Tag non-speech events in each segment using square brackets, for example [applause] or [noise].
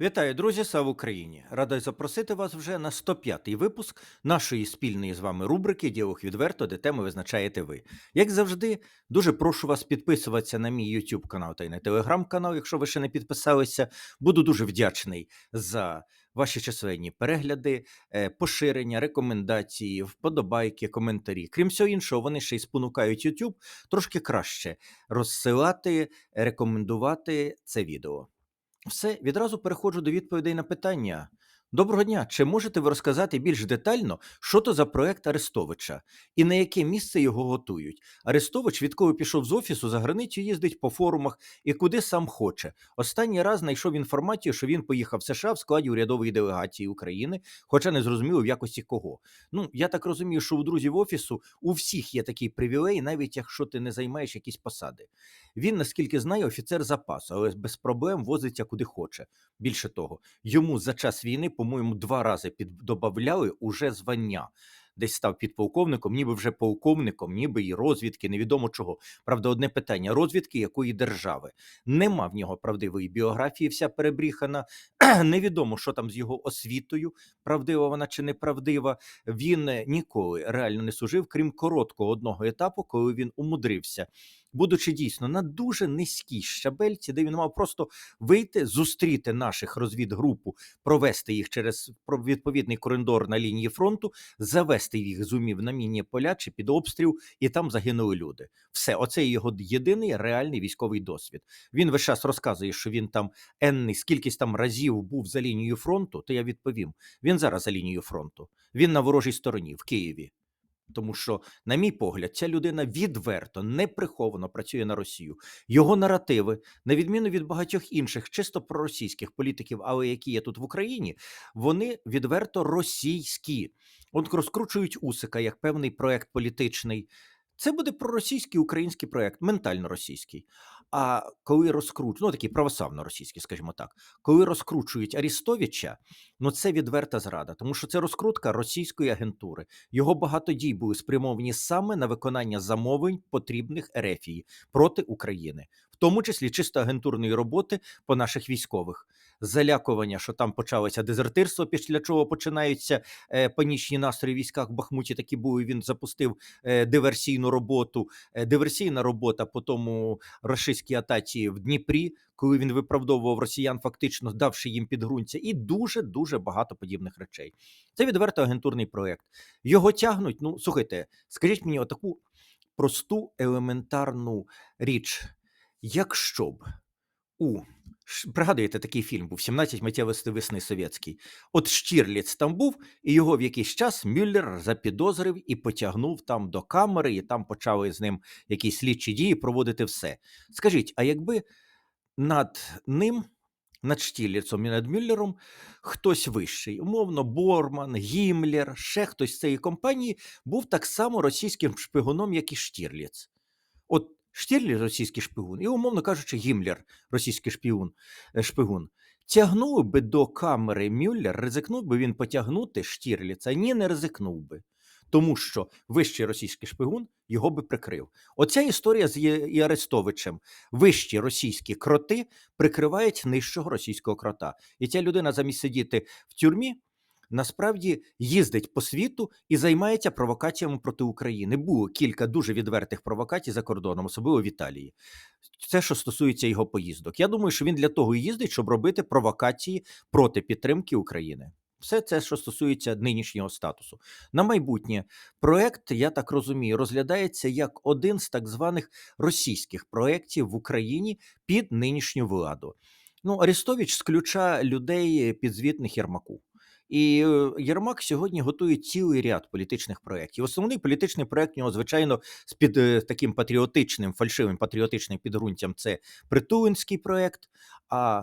Вітаю, друзі! Слава Україні! Радий запросити вас вже на 105-й випуск нашої спільної з вами рубрики Діалог відверто, де теми визначаєте ви. Як завжди, дуже прошу вас підписуватися на мій YouTube канал та й на телеграм канал, якщо ви ще не підписалися. Буду дуже вдячний за ваші численні перегляди, е, поширення, рекомендації, вподобайки, коментарі. Крім всього іншого, вони ще й спонукають YouTube трошки краще розсилати, рекомендувати це відео. Все, відразу переходжу до відповідей на питання. Доброго дня! Чи можете ви розказати більш детально, що то за проект Арестовича і на яке місце його готують? Арестович, відколи пішов з офісу за границю, їздить по форумах і куди сам хоче. Останній раз знайшов інформацію, що він поїхав в США в складі урядової делегації України, хоча не зрозуміло в якості кого. Ну я так розумію, що у друзів офісу у всіх є такий привілей, навіть якщо ти не займаєш якісь посади. Він, наскільки знає, офіцер запасу, але без проблем возиться куди хоче. Більше того, йому за час війни, по-моєму, два рази піддобавляли уже звання. Десь став підполковником, ніби вже полковником, ніби і розвідки, невідомо чого. Правда, одне питання: розвідки якої держави? Нема в нього правдивої біографії, вся перебріхана. [clears throat] Невідомо, що там з його освітою, правдива вона чи неправдива. Він е, ніколи реально не служив, крім короткого одного етапу, коли він умудрився будучи дійсно на дуже низькій щабельці, де він мав просто вийти, зустріти наших розвідгрупу, провести їх через відповідний коридор на лінії фронту, завести їх з умів на мінні поля чи під обстріл, і там загинули люди. Все, оце його єдиний реальний військовий досвід. Він весь час розказує, що він там енний, скількись там разів був за лінією фронту. То я відповім: він зараз за лінією фронту. Він на ворожій стороні в Києві. Тому що, на мій погляд, ця людина відверто, неприховано працює на Росію. Його наративи, на відміну від багатьох інших, чисто проросійських політиків, але які є тут в Україні, вони відверто російські. От розкручують Усика як певний проект політичний. Це буде проросійський український проект, ментально російський. А коли розкручують, ну такі православно російські, скажімо так, коли розкручують Арістовича, ну це відверта зрада, тому що це розкрутка російської агентури. Його багато дій були спрямовані саме на виконання замовлень потрібних Ерефії проти України, в тому числі чисто агентурної роботи по наших військових залякування, що там почалося дезертирство, після чого починаються е, панічні настрої в військах в Бахмуті. Такі були. Він запустив е, диверсійну роботу. Е, диверсійна робота по тому рашистській атаці в Дніпрі, коли він виправдовував росіян, фактично давши їм підґрунтя, і дуже дуже багато подібних речей. Це відверто агентурний проект. Його тягнуть. Ну слухайте, скажіть мені отаку просту елементарну річ, якщо б у Пригадуєте, такий фільм був «17 миттєвостей весни совєтський. От Штірліц там був, і його в якийсь час Мюллер запідозрив і потягнув там до камери, і там почали з ним якісь слідчі дії проводити все. Скажіть, а якби над ним, над Штірліцом і над Мюллером хтось вищий, умовно, Борман, Гімлер, ще хтось з цієї компанії був так само російським шпигуном, як і Штірліц. От Штірлі російський шпигун, і, умовно кажучи, Гімлер, російський шпигун, е, шпигун. Тягнув би до камери Мюллер, ризикнув би він потягнути Штірліца? Ні, не ризикнув би. Тому що вищий російський шпигун його би прикрив. Оця історія з і Арестовичем. Вищі російські кроти прикривають нижчого російського крота. І ця людина замість сидіти в тюрмі насправді їздить по світу і займається провокаціями проти України. Було кілька дуже відвертих провокацій за кордоном, особливо в Італії. Це, що стосується його поїздок. Я думаю, що він для того і їздить, щоб робити провокації проти підтримки України. Все це, що стосується нинішнього статусу. На майбутнє проект, я так розумію, розглядається як один з так званих російських проєктів в Україні під нинішню владу. Ну, Арестович з ключа людей підзвітних Єрмаку. І е, Єрмак сьогодні готує цілий ряд політичних проєктів. Основний політичний проєкт нього, звичайно, з під е, таким патріотичним, фальшивим патріотичним підґрунтям це притулинський проєкт. А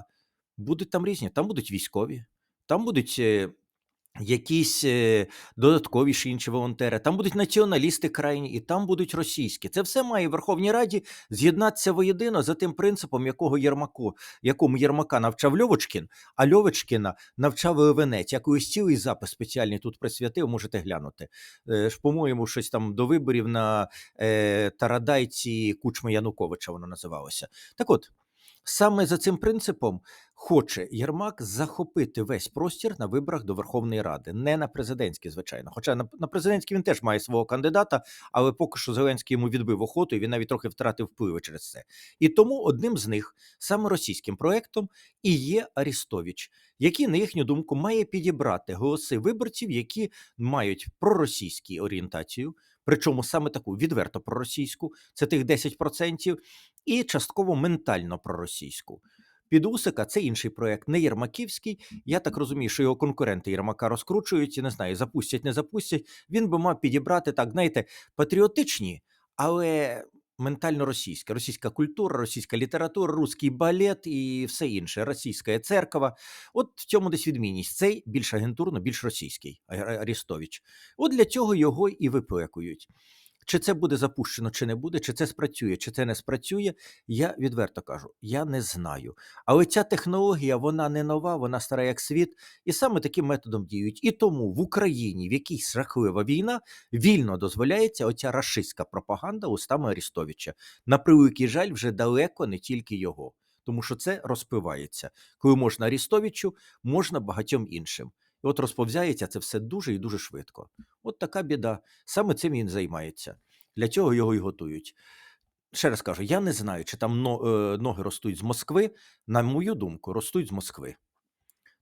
будуть там різні, там будуть військові, там будуть е, якісь е, додатковіші інші волонтери, там будуть націоналісти крайні, і там будуть російські. Це все має Верховній Раді з'єднатися воєдино за тим принципом, якого Єрмаку, якому Єрмака навчав Льовочкін, а Льовочкіна навчав Левенець. Якийсь цілий запис спеціальний тут присвятив, можете глянути. Е, ж, По-моєму, щось там до виборів на е, Тарадайці Кучми Януковича воно називалося. Так от. Саме за цим принципом хоче Єрмак захопити весь простір на виборах до Верховної Ради, не на президентські, звичайно. Хоча на, на президентські він теж має свого кандидата, але поки що Зеленський йому відбив охоту, і він навіть трохи втратив впливи через це. І тому одним з них, саме російським проектом, і є Арістович, який, на їхню думку, має підібрати голоси виборців, які мають проросійську орієнтацію. Причому саме таку відверто проросійську, це тих 10%, і частково ментально проросійську. Під Усика це інший проект, не Єрмаківський. Я так розумію, що його конкуренти Єрмака розкручують, і не знаю, запустять, не запустять. Він би мав підібрати так, знаєте, патріотичні, але ментально російське. Російська культура, російська література, русський балет і все інше, російська церква. От в цьому десь відмінність. Цей більш агентурно, більш російський Арістович. От для цього його і виплекують. Чи це буде запущено, чи не буде, чи це спрацює, чи це не спрацює, я відверто кажу, я не знаю. Але ця технологія, вона не нова, вона стара як світ, і саме таким методом діють. І тому в Україні, в якій жахлива війна, вільно дозволяється оця рашистська пропаганда устами Арістовича. На превеликий жаль, вже далеко не тільки його. Тому що це розпивається. Коли можна Арістовичу, можна багатьом іншим. І от розповзяється це все дуже і дуже швидко. От така біда. Саме цим він займається. Для цього його і готують. Ще раз кажу, я не знаю, чи там е, ноги ростуть з Москви. На мою думку, ростуть з Москви.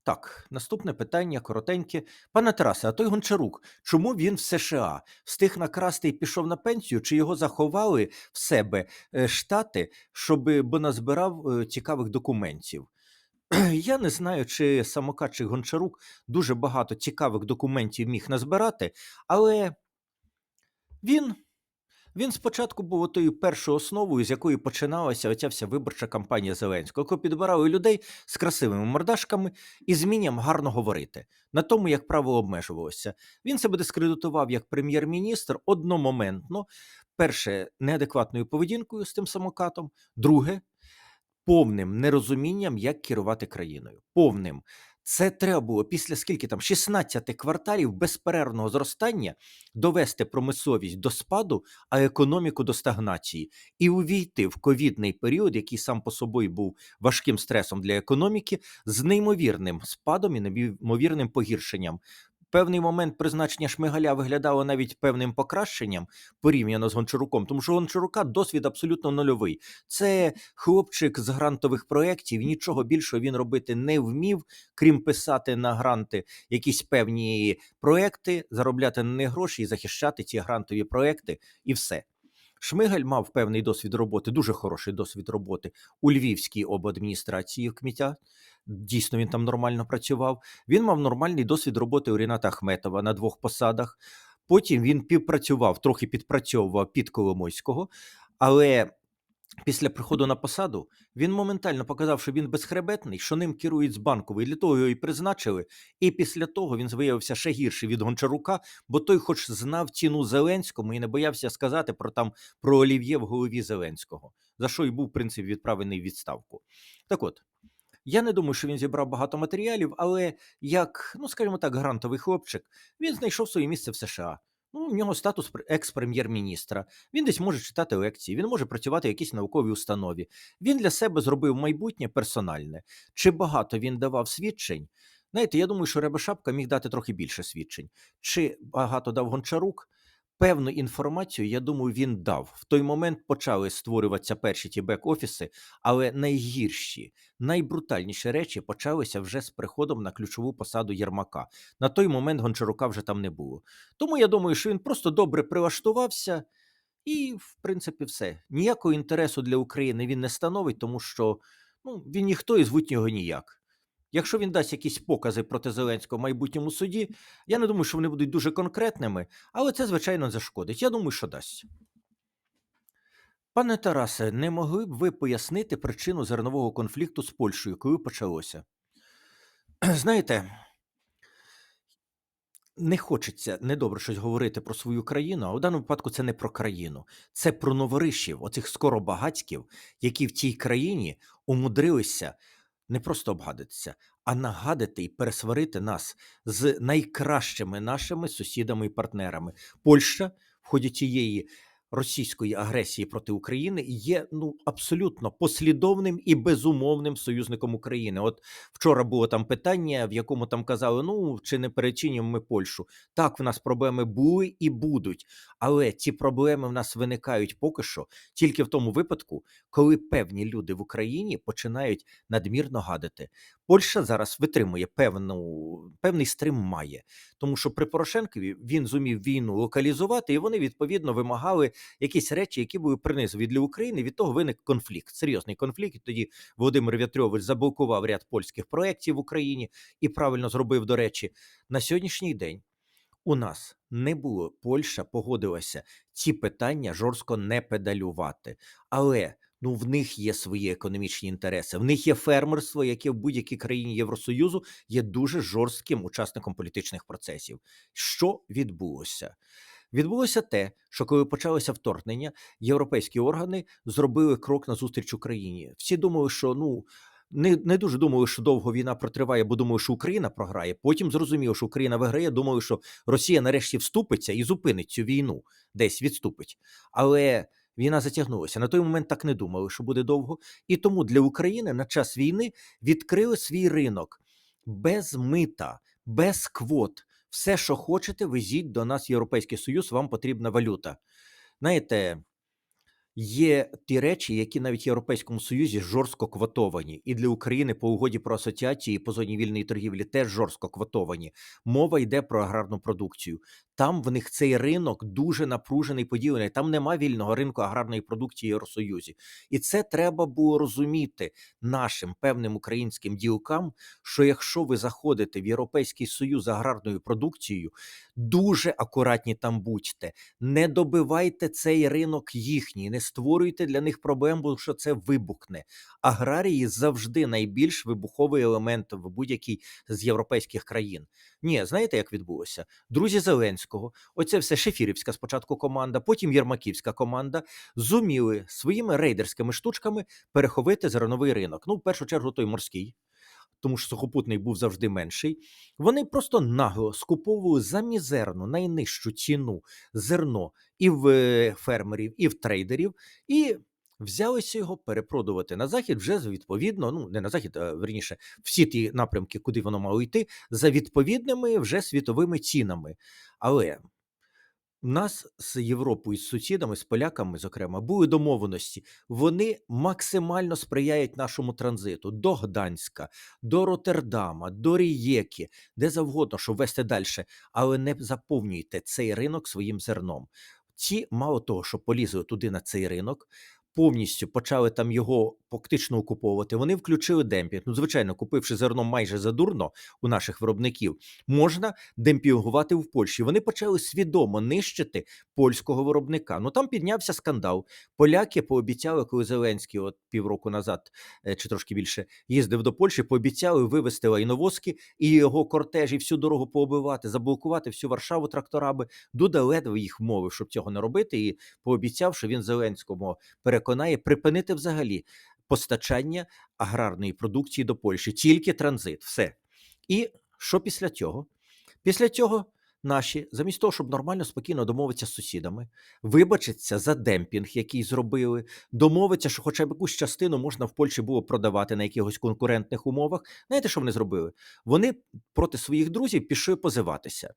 Так, наступне питання коротеньке. Пане Тарасе, а той Гончарук, чому він в США встиг накрасти і пішов на пенсію, чи його заховали в себе е, штати, щоб бо назбирав е, цікавих документів? [clears throat] Я не знаю, чи самокат, чи Гончарук дуже багато цікавих документів міг назбирати, але він, він спочатку був отою першою основою, з якої починалася оця вся виборча кампанія Зеленського, коли підбирали людей з красивими мордашками і з вмінням гарно говорити. На тому, як право обмежувалося. Він себе дискредитував як прем'єр-міністр одномоментно. Перше, неадекватною поведінкою з тим самокатом, друге, повним нерозумінням, як керувати країною. Повним. Це треба було після скільки там 16 кварталів безперервного зростання довести промисловість до спаду, а економіку до стагнації, і увійти в ковідний період, який сам по собі був важким стресом для економіки, з неймовірним спадом і неймовірним погіршенням. Певний момент призначення Шмигаля виглядало навіть певним покращенням порівняно з Гончаруком, тому що Гончарука досвід абсолютно нульовий. Це хлопчик з грантових проєктів, нічого більшого він робити не вмів, крім писати на гранти якісь певні проекти, заробляти на них гроші і захищати ці грантові проекти, і все. Шмигаль мав певний досвід роботи, дуже хороший досвід роботи у Львівській обладміністрації в КМІТЯ. Дійсно, він там нормально працював. Він мав нормальний досвід роботи у Ріната Ахметова на двох посадах. Потім він півпрацював, трохи підпрацьовував під Коломойського, але після приходу на посаду він моментально показав, що він безхребетний, що ним керують з банкової, для того його і призначили. І після того він виявився ще гірший від Гончарука, бо той, хоч знав ціну Зеленському і не боявся сказати про там про олів'є в голові Зеленського, за що й був в принципі відправлений в відставку. Так от. Я не думаю, що він зібрав багато матеріалів, але як, ну скажімо так, грантовий хлопчик, він знайшов своє місце в США. Ну, в нього статус пр- екс-прем'єр-міністра. Він десь може читати лекції, він може працювати в якійсь науковій установі. Він для себе зробив майбутнє персональне. Чи багато він давав свідчень? Знаєте, я думаю, що Рябошапка міг дати трохи більше свідчень. Чи багато дав Гончарук? Певну інформацію, я думаю, він дав. В той момент почали створюватися перші ті бек-офіси, але найгірші, найбрутальніші речі почалися вже з приходом на ключову посаду Єрмака. На той момент Гончарука вже там не було. Тому я думаю, що він просто добре прилаштувався, і, в принципі, все. Ніякого інтересу для України він не становить, тому що ну, він ніхто і звуть його ніяк. Якщо він дасть якісь покази проти Зеленського в майбутньому суді, я не думаю, що вони будуть дуже конкретними, але це, звичайно, зашкодить. Я думаю, що дасть. Пане Тарасе, не могли б ви пояснити причину зернового конфлікту з Польщею, коли почалося? [clears throat] Знаєте, не хочеться недобре щось говорити про свою країну, а в даному випадку це не про країну, це про новоришів, оцих скоробагацьків, які в цій країні умудрилися не просто обгадитися, а нагадити і пересварити нас з найкращими нашими сусідами і партнерами. Польща в ході цієї російської агресії проти України є ну абсолютно послідовним і безумовним союзником України. От вчора було там питання, в якому там казали: ну чи не перечинимо ми Польщу? Так, в нас проблеми були і будуть, але ці проблеми в нас виникають поки що тільки в тому випадку, коли певні люди в Україні починають надмірно гадити. Польща зараз витримує певну певний стрим має, тому що при Порошенкові він зумів війну локалізувати, і вони відповідно вимагали якісь речі, які були принизові для України. Від того виник конфлікт, серйозний конфлікт. І тоді Володимир В'ятрович заблокував ряд польських проєктів в Україні і правильно зробив. До речі, на сьогоднішній день у нас не було. Польща погодилася ці питання жорстко не педалювати, але. Ну, в них є свої економічні інтереси. В них є фермерство, яке в будь-якій країні Євросоюзу є дуже жорстким учасником політичних процесів. Що відбулося? Відбулося те, що коли почалося вторгнення, європейські органи зробили крок назустріч Україні. Всі думали, що ну. Не не дуже думали, що довго війна протриває, бо думали, що Україна програє. Потім зрозуміло, що Україна виграє. Думали, що Росія нарешті вступиться і зупинить цю війну, десь відступить. Але війна затягнулася. На той момент так не думали, що буде довго. І тому для України на час війни відкрили свій ринок без мита, без квот. Все, що хочете, везіть до нас Європейський Союз, вам потрібна валюта. Знаєте, є ті речі, які навіть в Європейському Союзі жорстко квотовані, і для України по угоді про асоціації і по зоні вільної торгівлі теж жорстко квотовані. Мова йде про аграрну продукцію. Там в них цей ринок дуже напружений, поділений. Там нема вільного ринку аграрної продукції Євросоюзі. І це треба було розуміти нашим певним українським ділкам, що якщо ви заходите в Європейський Союз аграрною продукцією, дуже акуратні там будьте, не добивайте цей ринок їхній, не створюйте для них проблем, бо що це вибухне. Аграрії завжди найбільш вибуховий елемент в будь-якій з європейських країн. Ні, знаєте, як відбулося? Друзі Зеленського, оце все Шефірівська спочатку команда, потім Єрмаківська команда зуміли своїми рейдерськими штучками переховити зерновий ринок. Ну, в першу чергу, той морський. Тому що сухопутний був завжди менший. Вони просто нагло скуповували за мізерну найнижчу ціну зерно і в е, фермерів, і в трейдерів, і взялися його перепродувати на захід вже відповідно, ну не на захід, а верніше, всі ті напрямки, куди воно мало йти, за відповідними вже світовими цінами. Але у нас з Європою, з сусідами, з поляками, зокрема, були домовленості. Вони максимально сприяють нашому транзиту до Гданська, до Роттердама, до Рієки, де завгодно, щоб вести далі, але не заповнюйте цей ринок своїм зерном. Ці, мало того, що полізли туди на цей ринок, повністю почали там його фактично окуповувати. Вони включили демпінг. Ну, звичайно, купивши зерно майже задурно у наших виробників, можна демпінгувати в Польщі. Вони почали свідомо нищити польського виробника. Ну там піднявся скандал. Поляки пообіцяли, коли Зеленський, от півроку назад е, чи трошки більше, їздив до Польщі, пообіцяли вивезти лайновозки і його кортежі всю дорогу пообивати, заблокувати всю Варшаву тракторами. Дуда ледве їх мовив, щоб цього не робити, і пообіцяв, що він Зеленському переконає припинити взагалі постачання аграрної продукції до Польщі, тільки транзит, все. І що після цього? Після цього наші, замість того, щоб нормально спокійно домовитися з сусідами, вибачиться за демпінг, який зробили, домовитися, що хоча б якусь частину можна в Польщі було продавати на якихось конкурентних умовах. Знаєте, що вони зробили? Вони проти своїх друзів пішли позиватися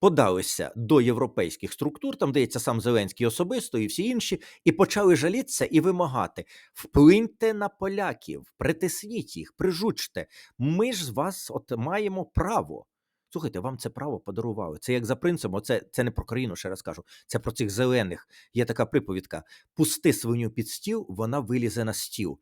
подалися до європейських структур, там здається, сам Зеленський особисто і всі інші, і почали жалітися і вимагати: вплиньте на поляків, притисніть їх, прижучте. Ми ж з вас от маємо право. Слухайте, вам це право подарували. Це як за принципом, це це не про країну, ще раз кажу. Це про цих зелених. Є така приповідка: пусти свиню під стіл, вона вилізе на стіл.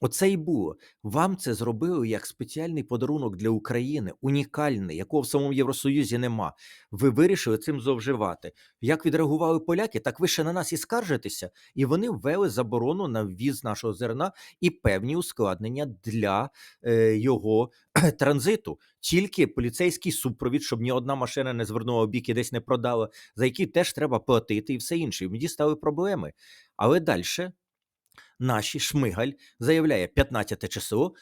Оце і було. Вам це зробили як спеціальний подарунок для України, унікальний, якого в самому Євросоюзі нема. Ви вирішили цим зловживати. Як відреагували поляки, так ви ще на нас і скаржитеся, і вони ввели заборону на ввіз нашого зерна і певні ускладнення для е, його [clears throat] транзиту. Тільки поліцейський супровід, щоб ні одна машина не звернула бік і десь не продала, за які теж треба платити, і все інше. І мені стали проблеми. Але далі наші Шмигаль заявляє 15 число.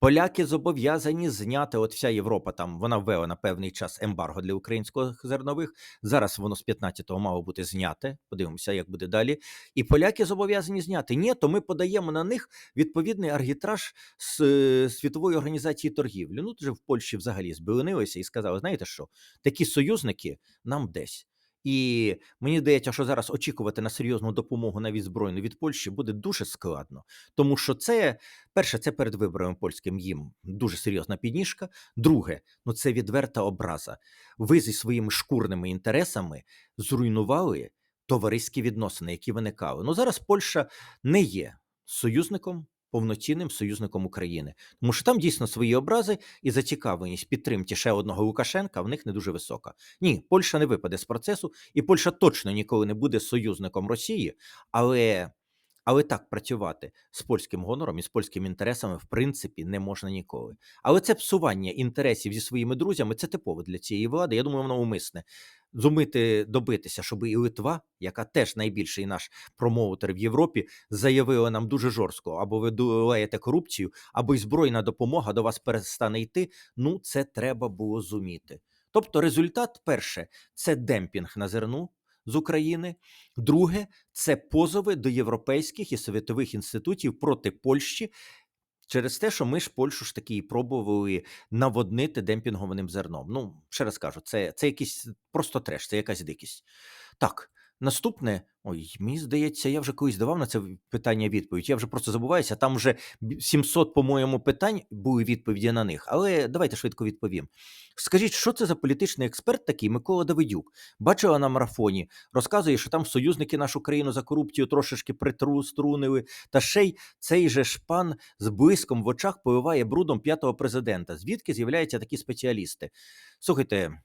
Поляки зобов'язані зняти, от вся Європа там вона ввела на певний час ембарго для українських зернових. Зараз воно з 15-го мало бути зняте. Подивимося, як буде далі. І поляки зобов'язані зняти. Ні, то ми подаємо на них відповідний арбітраж з е, світової організації торгівлі. Ну вже в Польщі взагалі збилинилися і сказали: знаєте що, такі союзники нам десь. І мені здається, що зараз очікувати на серйозну допомогу навіть збройну від Польщі буде дуже складно, тому що це перше, це перед виборами польським їм дуже серйозна підніжка. Друге, ну це відверта образа. Ви зі своїми шкурними інтересами зруйнували товариські відносини, які виникали. Ну зараз Польща не є союзником. Повноцінним союзником України, тому що там дійсно свої образи і зацікавленість підтримки ще одного Лукашенка в них не дуже висока. Ні, Польща не випаде з процесу, і Польща точно ніколи не буде союзником Росії, але, але так працювати з польським гонором і з польськими інтересами в принципі не можна ніколи. Але це псування інтересів зі своїми друзями це типово для цієї влади. Я думаю, воно умисне. Зумити добитися, щоб і Литва, яка теж найбільший наш промоутер в Європі, заявила нам дуже жорстко: або ви долаєте корупцію, або й збройна допомога до вас перестане йти. Ну, це треба було зуміти. Тобто, результат перше це демпінг на зерну з України. Друге, це позови до європейських і совєтових інститутів проти Польщі. Через те, що ми ж Польщу ж таки і пробували наводнити демпінгованим зерном. Ну, ще раз кажу, це, це якийсь просто треш, це якась дикість. Так, наступне, ой, мені здається, я вже колись давав на це питання відповідь. Я вже просто забуваюся. Там вже 700, по-моєму, питань були відповіді на них. Але давайте швидко відповім. Скажіть, що це за політичний експерт такий Микола Давидюк? Бачила на марафоні, розказує, що там союзники нашу країну за корупцію трошечки притруструнили, та ще й цей же ж пан з блиском в очах поливає брудом п'ятого президента. Звідки з'являються такі спеціалісти? Слухайте,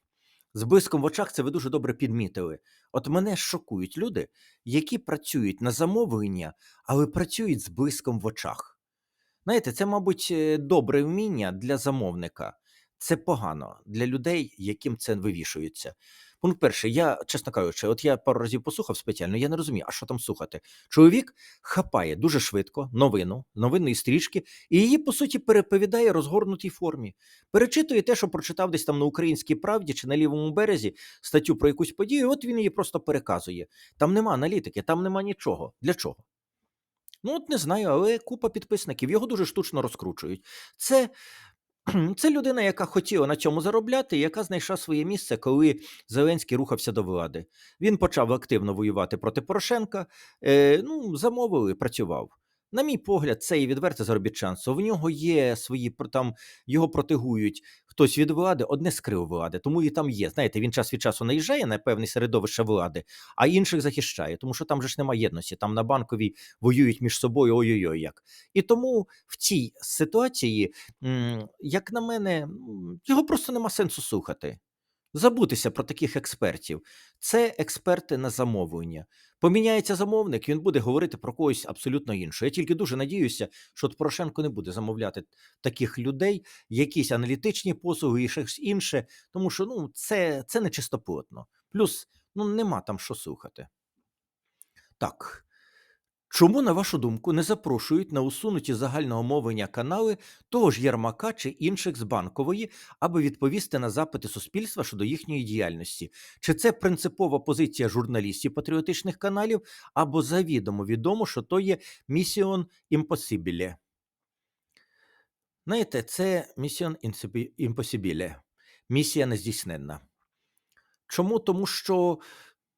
з блиском в очах це ви дуже добре підмітили. От мене шокують люди, які працюють на замовлення, але працюють з блиском в очах. Знаєте, це, мабуть, е, добре вміння для замовника. Це погано для людей, яким це вивішується. Пункт перший, я, чесно кажучи, от я пару разів послухав спеціально, я не розумію, а що там слухати. Чоловік хапає дуже швидко новину, новинної стрічки, і її, по суті, переповідає розгорнутій формі. Перечитує те, що прочитав десь там на українській правді чи на лівому березі статтю про якусь подію, і от він її просто переказує. Там нема аналітики, там нема нічого. Для чого? Ну, от не знаю, але купа підписників його дуже штучно розкручують. Це, це людина, яка хотіла на цьому заробляти, яка знайшла своє місце, коли Зеленський рухався до влади. Він почав активно воювати проти Порошенка. Е, ну, замовили, працював. На мій погляд, це і відверте заробітчанство. В нього є свої там його протигують хтось від влади, одне скрив влади, тому і там є. Знаєте, він час від часу наїжджає на певне середовище влади, а інших захищає, тому що там же ж немає єдності. Там на банковій воюють між собою. Ой-ой-ой, як. І тому в цій ситуації, як на мене, його просто нема сенсу слухати. Забутися про таких експертів. Це експерти на замовлення. Поміняється замовник, він буде говорити про когось абсолютно іншого. Я тільки дуже надіюся, що от Порошенко не буде замовляти таких людей, якісь аналітичні послуги і щось інше, тому що ну, це, це не чистоплотно. Плюс ну, нема там що слухати. Так. Чому, на вашу думку, не запрошують на усунуті загального мовлення канали того ж Єрмака чи інших з банкової, аби відповісти на запити суспільства щодо їхньої діяльності? Чи це принципова позиція журналістів патріотичних каналів, або завідомо відомо, що то є місіон імпосибіле? Знаєте, це місіон імпосибіле, місія нездійсненна. Чому? Тому що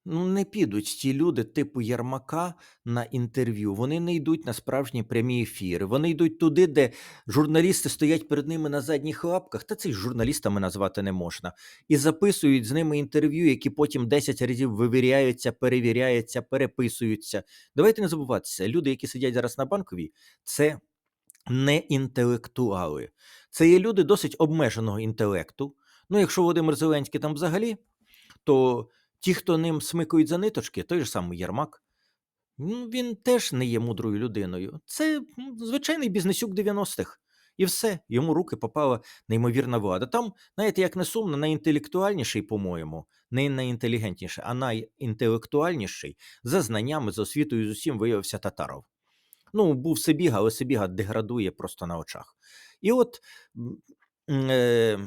ну, не підуть ті люди, типу Єрмака, на інтерв'ю. Вони не йдуть на справжні прямі ефіри. Вони йдуть туди, де журналісти стоять перед ними на задніх лапках, та й журналістами назвати не можна, і записують з ними інтерв'ю, які потім 10 разів вивіряються, перевіряються, переписуються. Давайте не забуватися, люди, які сидять зараз на банковій, це не інтелектуали. Це є люди досить обмеженого інтелекту. Ну, якщо Володимир Зеленський там взагалі, то ті, хто ним смикають за ниточки, той же самий Єрмак, ну, він теж не є мудрою людиною. Це звичайний бізнесюк 90-х. І все, йому руки попала неймовірна влада. Там, знаєте, як не сумно, найінтелектуальніший, по-моєму, не найінтелігентніший, а найінтелектуальніший за знаннями, за освітою з усім виявився татаров. Ну, був Сибіга, але Сибіга деградує просто на очах. І от е,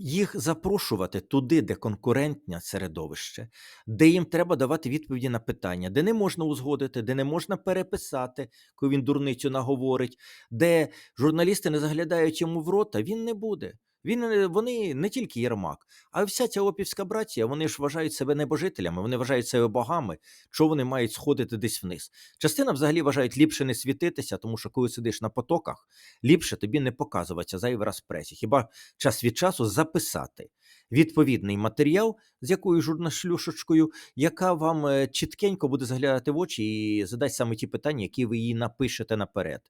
їх запрошувати туди, де конкурентне середовище, де їм треба давати відповіді на питання, де не можна узгодити, де не можна переписати, коли він дурницю наговорить, де журналісти не заглядають йому в рота, він не буде. Він, е, вони не тільки Єрмак, а вся ця опівська братія, вони ж вважають себе небожителями, вони вважають себе богами, Чого вони мають сходити десь вниз. Частина взагалі вважають ліпше не світитися, тому що коли сидиш на потоках, ліпше тобі не показуватися зайвий раз в пресі. Хіба час від часу записати відповідний матеріал з якою журнашлюшечкою, яка вам е, чіткенько буде заглядати в очі і задасть саме ті питання, які ви їй напишете наперед.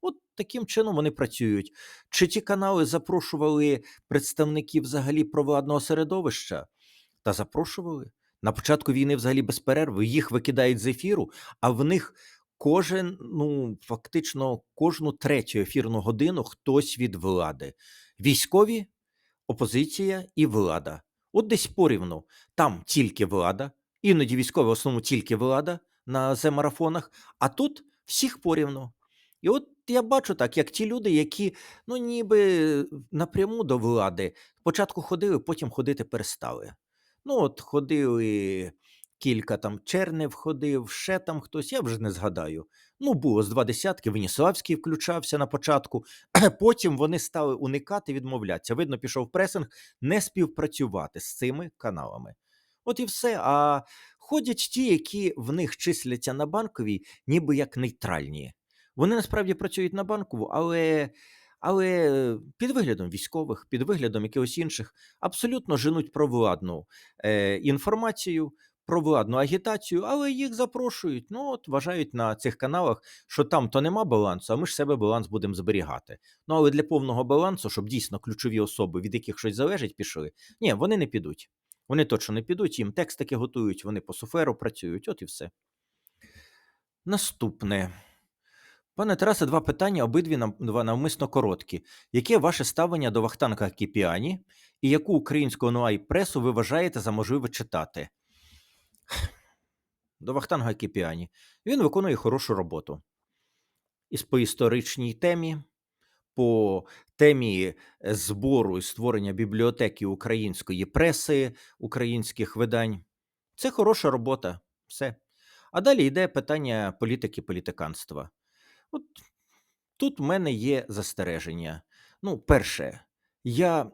От таким чином вони працюють. Чи ті канали запрошували представників взагалі провладного середовища? Та запрошували. На початку війни взагалі без перерви їх викидають з ефіру, а в них кожен, ну фактично, кожну третю ефірну годину хтось від влади. Військові, опозиція і влада. От десь порівну. Там тільки влада, іноді військові в основному тільки влада на Зе-марафонах, а тут всіх порівну. І от я бачу так, як ті люди, які ну ніби напряму до влади спочатку ходили, потім ходити перестали. Ну, от ходили кілька там Чернев ходив, ще там хтось, я вже не згадаю. Ну, було з два десятки, Веніславський включався на початку, [clears throat] потім вони стали уникати, відмовлятися. Видно, пішов пресинг не співпрацювати з цими каналами. От і все. А ходять ті, які в них числяться на банковій, ніби як нейтральні. Вони насправді працюють на банкову, але, але під виглядом військових, під виглядом якихось інших, абсолютно женуть провладну е, інформацію, провладну агітацію, але їх запрошують. Ну, от вважають на цих каналах, що там то нема балансу, а ми ж себе баланс будемо зберігати. Ну, але для повного балансу, щоб дійсно ключові особи, від яких щось залежить, пішли, ні, вони не підуть. Вони точно не підуть, їм текстики готують, вони по суферу працюють, от і все. Наступне. Пане Тарасе, два питання, обидві навмисно короткі. Яке ваше ставлення до Вахтанга Кіпіані і яку українську онлайн пресу ви вважаєте за можливе читати? До Вахтанга Кіпіані. Він виконує хорошу роботу. І по історичній темі, по темі е, збору і створення бібліотеки української преси, українських видань. Це хороша робота. Все. А далі йде питання політики, політиканства. От тут в мене є застереження. Ну, перше, я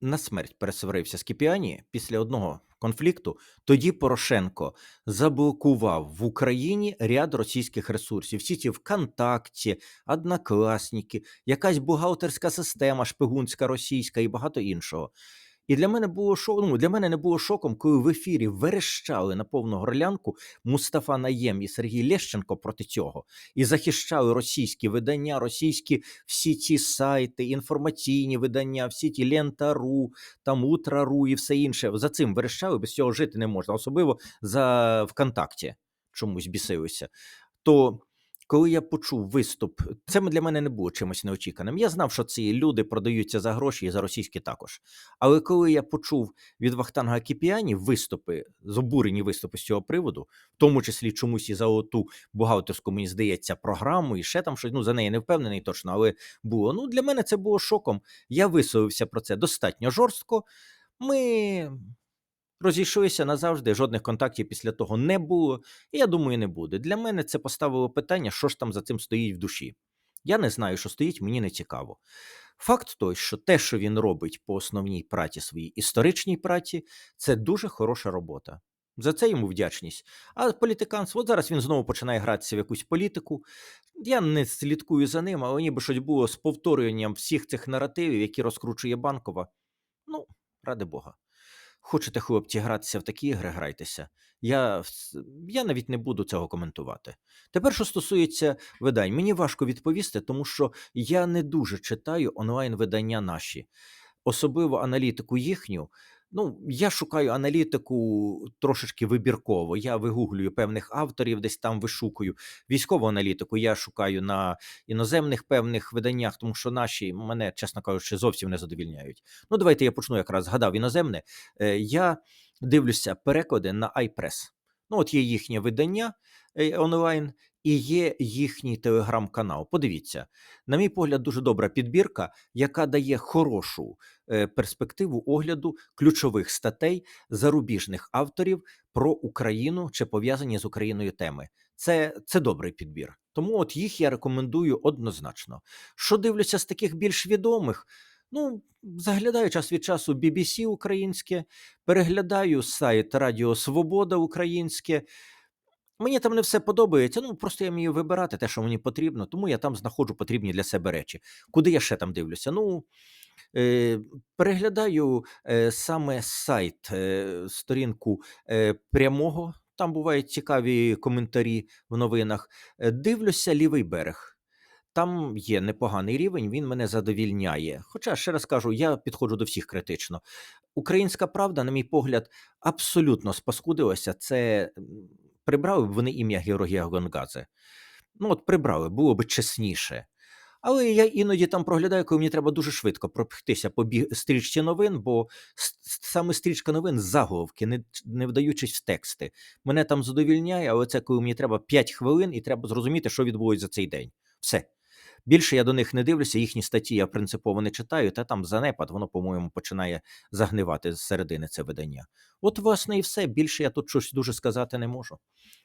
на смерть пересварився з Кіпіані після одного конфлікту. Тоді Порошенко заблокував в Україні ряд російських ресурсів. Всі ці ВКонтакті, Однокласники, якась бухгалтерська система шпигунська російська і багато іншого. І для мене було шок, ну, для мене не було шоком, коли в ефірі верещали на повну горлянку Мустафа Наєм і Сергій Лещенко проти цього і захищали російські видання, російські всі ці сайти, інформаційні видання, всі ті Лента.ру, там Утра.ру і все інше. За цим верещали, без цього жити не можна, особливо за ВКонтакті чомусь бісилися. То коли я почув виступ, це для мене не було чимось неочіканим. Я знав, що ці люди продаються за гроші і за російські також. Але коли я почув від Вахтанга Кіпіані виступи, зобурені виступи з цього приводу, в тому числі чомусь і за оту бухгалтерську, мені здається, програму, і ще там щось. Ну за неї не впевнений точно, але було. Ну для мене це було шоком. Я висловився про це достатньо жорстко. Ми розійшлися назавжди, жодних контактів після того не було, і я думаю, не буде. Для мене це поставило питання, що ж там за цим стоїть в душі. Я не знаю, що стоїть, мені не цікаво. Факт той, що те, що він робить по основній праці своїй історичній праці, це дуже хороша робота. За це йому вдячність. А політиканство, от зараз він знову починає гратися в якусь політику. Я не слідкую за ним, але ніби щось було з повторюванням всіх цих наративів, які розкручує банкова. Ну, ради Бога. Хочете, хлопці, гратися в такі ігри, грайтеся. Я, я навіть не буду цього коментувати. Тепер, що стосується видань, мені важко відповісти, тому що я не дуже читаю онлайн-видання наші, особливо аналітику їхню. Ну, я шукаю аналітику трошечки вибірково. Я вигуглюю певних авторів, десь там вишукую. Військову аналітику я шукаю на іноземних певних виданнях, тому що наші мене, чесно кажучи, зовсім не задовільняють. Ну, давайте я почну якраз згадав іноземне. Е, Я дивлюся переклади на iPress. Ну, от є їхнє видання е, онлайн, і є їхній телеграм-канал. Подивіться, на мій погляд, дуже добра підбірка, яка дає хорошу е, перспективу огляду ключових статей зарубіжних авторів про Україну чи пов'язані з Україною теми. Це, це добрий підбір. Тому от їх я рекомендую однозначно. Що дивлюся з таких більш відомих? Ну, заглядаю час від часу BBC українське, переглядаю сайт Радіо Свобода Українське. Мені там не все подобається. Ну просто я вмію вибирати те, що мені потрібно, тому я там знаходжу потрібні для себе речі. Куди я ще там дивлюся? Ну е, переглядаю е, саме сайт, е, сторінку е, прямого. Там бувають цікаві коментарі в новинах. Е, Дивлюся лівий берег. Там є непоганий рівень, він мене задовільняє. Хоча, ще раз кажу, я підходжу до всіх критично. Українська правда, на мій погляд, абсолютно спаскудилася. Це прибрали б вони ім'я Георгія Гонгадзе. Ну, от прибрали, було б чесніше. Але я іноді там проглядаю, коли мені треба дуже швидко пропхтися по стрічці новин, бо саме стрічка новин заголовки, не, не вдаючись в тексти. Мене там задовільняє, але це коли мені треба 5 хвилин і треба зрозуміти, що відбулося за цей день. Все. Більше я до них не дивлюся, їхні статті я принципово не читаю, та там занепад, воно, по-моєму, починає загнивати з середини це видання. От, власне, і все. Більше я тут щось дуже сказати не можу.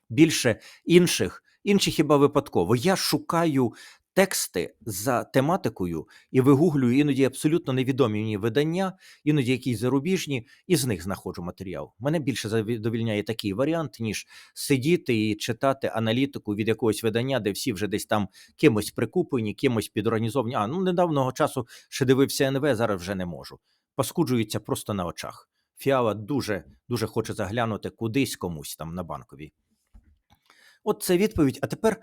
Більше інших, інші хіба випадково. Я шукаю тексти за тематикою і вигуглюю іноді абсолютно невідомі мені видання, іноді якісь зарубіжні, і з них знаходжу матеріал. Мене більше задовільняє такий варіант, ніж сидіти і читати аналітику від якогось видання, де всі вже десь там кимось прикуплені, кимось підорганізовані. А ну недавнього часу ще дивився НВ, зараз вже не можу. Паскуджується просто на очах. Фіала дуже дуже хоче заглянути кудись комусь там на банковій. От це відповідь. А тепер,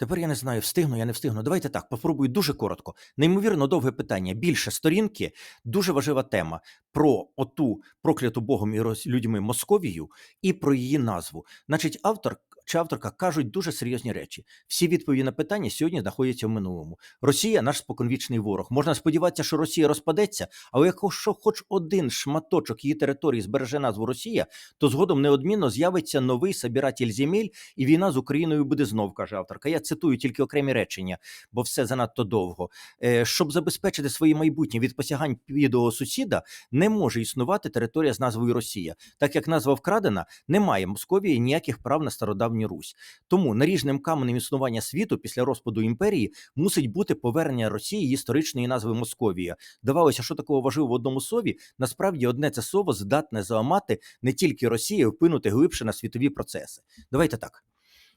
тепер я не знаю, встигну, я не встигну. Давайте так, попробую дуже коротко. Неймовірно довге питання. Більше сторінки, дуже важлива тема про оту прокляту Богом і людьми Московію і про її назву. Значить, автор чи авторка кажуть дуже серйозні речі. Всі відповіді на питання сьогодні знаходяться в минулому. Росія наш споконвічний ворог. Можна сподіватися, що Росія розпадеться, але якщо хоч один шматочок її території збереже назву Росія, то згодом неодмінно з'явиться новий собиратель земель, і війна з Україною буде знов, каже авторка. Я цитую тільки окремі речення, бо все занадто довго. Е, щоб забезпечити своє майбутнє від посягань підого сусіда, не може існувати територія з назвою Росія. Так як назва вкрадена, немає Московії ніяких прав на стародавню Русь. Тому наріжним каменем існування світу після розпаду імперії мусить бути повернення Росії історичної назви Московія. Давалося, що такого важливо в одному слові. Насправді, одне це слово здатне заламати не тільки Росію, а вплинути глибше на світові процеси. Давайте так.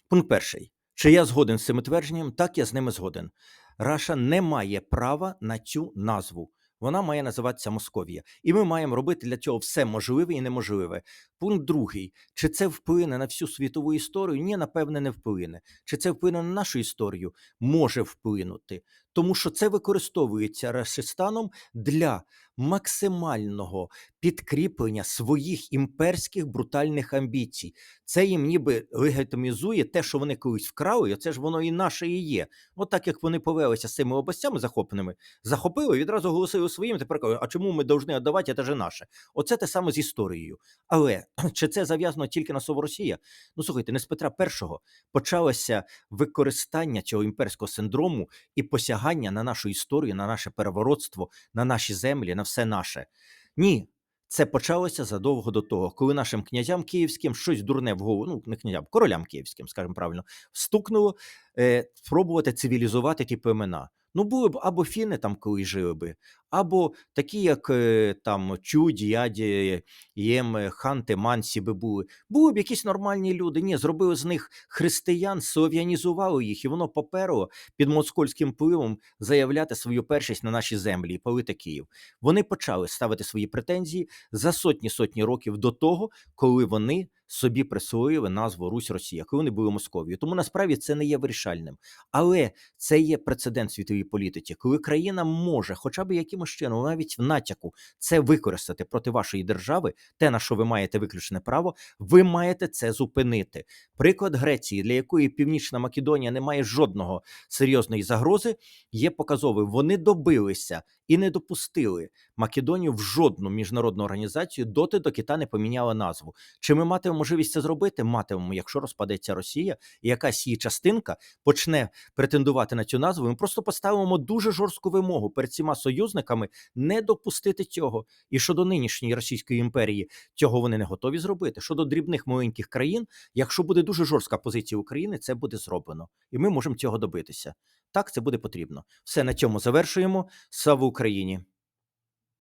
Пункт перший. Чи я згоден з цим твердженням? Так, я з ними згоден. Раша не має права на цю назву. Вона має називатися Московія. І ми маємо робити для цього все можливе і неможливе. Пункт другий. Чи це вплине на всю світову історію? Ні, напевне, не вплине. Чи це вплине на нашу історію? Може вплинути. Тому що це використовується Рашистаном для максимального підкріплення своїх імперських брутальних амбіцій. Це їм ніби легітимізує те, що вони колись вкрали, і це ж воно і наше і є. От так як вони повелися з цими областями захопленими, захопили, відразу оголосили своїм. Тепер кажуть, а чому ми повинні віддавати, це ж наше? Оце те саме з історією. Але [clears throat] чи це зав'язано тільки на слово Росія? Ну слухайте, не з Петра І почалося використання цього імперського синдрому і посягання на нашу історію, на наше переворотство, на наші землі, на все наше. Ні. Це почалося задовго до того, коли нашим князям київським щось дурне в голову, ну не князям, королям київським, скажімо правильно, стукнуло е, спробувати цивілізувати ті племена. Ну, були б або фіни там коли жили би, або такі, як е, там Чуді, Яді, Єм, Ханти, Мансі би були. Були б якісь нормальні люди. Ні, зробили з них християн, слов'янізували їх, і воно поперло під москальським впливом заявляти свою першість на наші землі і палити Київ. Вони почали ставити свої претензії за сотні сотні років до того, коли вони собі присвоїли назву Русь Росія, коли вони були Московією. Тому насправді це не є вирішальним. Але це є прецедент світовій політиці, коли країна може, хоча б якимось якомусь чином, навіть в натяку це використати проти вашої держави, те на що ви маєте виключне право, ви маєте це зупинити. Приклад Греції, для якої Північна Македонія не має жодного серйозної загрози, є показовим. Вони добилися і не допустили Македонію в жодну міжнародну організацію доти, доки та не поміняла назву. Чи ми матимемо можливість це зробити? Матимемо, якщо розпадеться Росія, і якась її частинка почне претендувати на цю назву. Ми просто поставимо дуже жорстку вимогу перед всіма союзниками не допустити цього. І щодо нинішньої Російської імперії цього вони не готові зробити. Щодо дрібних маленьких країн, якщо буде дуже жорстка позиція України, це буде зроблено, і ми можемо цього добитися. Так, це буде потрібно. Все на цьому завершуємо. Слава Україні!